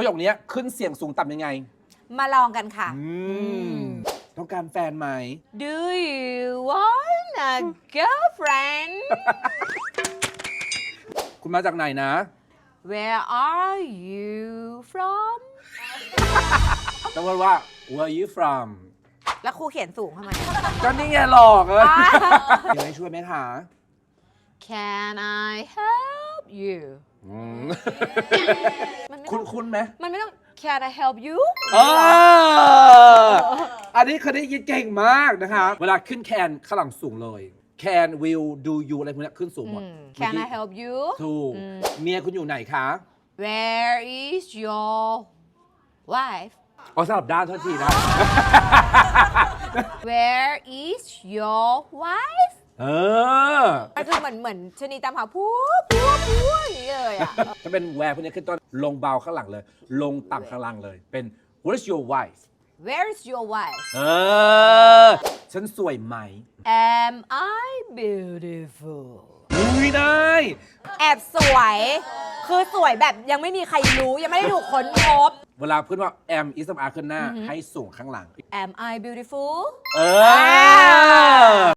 ประโยคนี้ขึ้นเสียงสูงต่ำยังไง มาลองกันค่ะ อืม ต้องการแฟนไหม Do you want a girlfriend คุณมาจากไหนนะ Where are you from ต้องพูดว่า where are you from แล้วครูเขียนสูงทำไม ก็นี่ไงหลอกเลยมีอะไรช่วยไหมคะ Can I help you อืมมันไม่ คุต้ณองคุณไหมมันไม่ต้อง Can I help you เอออันนี้เคยได้ยินเก่งมากนะคะเวลาขึ้นแคนข้างหลังสูงเลย can will do you อะไรพวกนี้ขึ้นสูงหมด อืม Can I help you ถูกเมียคุณอยู่ไหนคะ Where is your wife อ๋อสลับด้านโทษทีนะ Where is your wife เออมันคือเหมือนเหมือนชะนีตามหาพัวพัวพัวอย่างนี้เลย อะถ้าเป็นแวร์พวกนี้ขึ้นต้นลงเบาข้างหลังเลย ลงต่ำข้างล่างเลย เป็น what is your wife Where is your wife เออ ฉันสวยไหม Am I beautiful อุ้ยได้ แอบสวย คือสวยแบบยังไม่มีใครรู้ยังไม่ได้ถูกค้นพบ เวลาพูดว่า am is of r ขึ้นหน้า ให้สูงข้างหลัง Am I beautiful เออ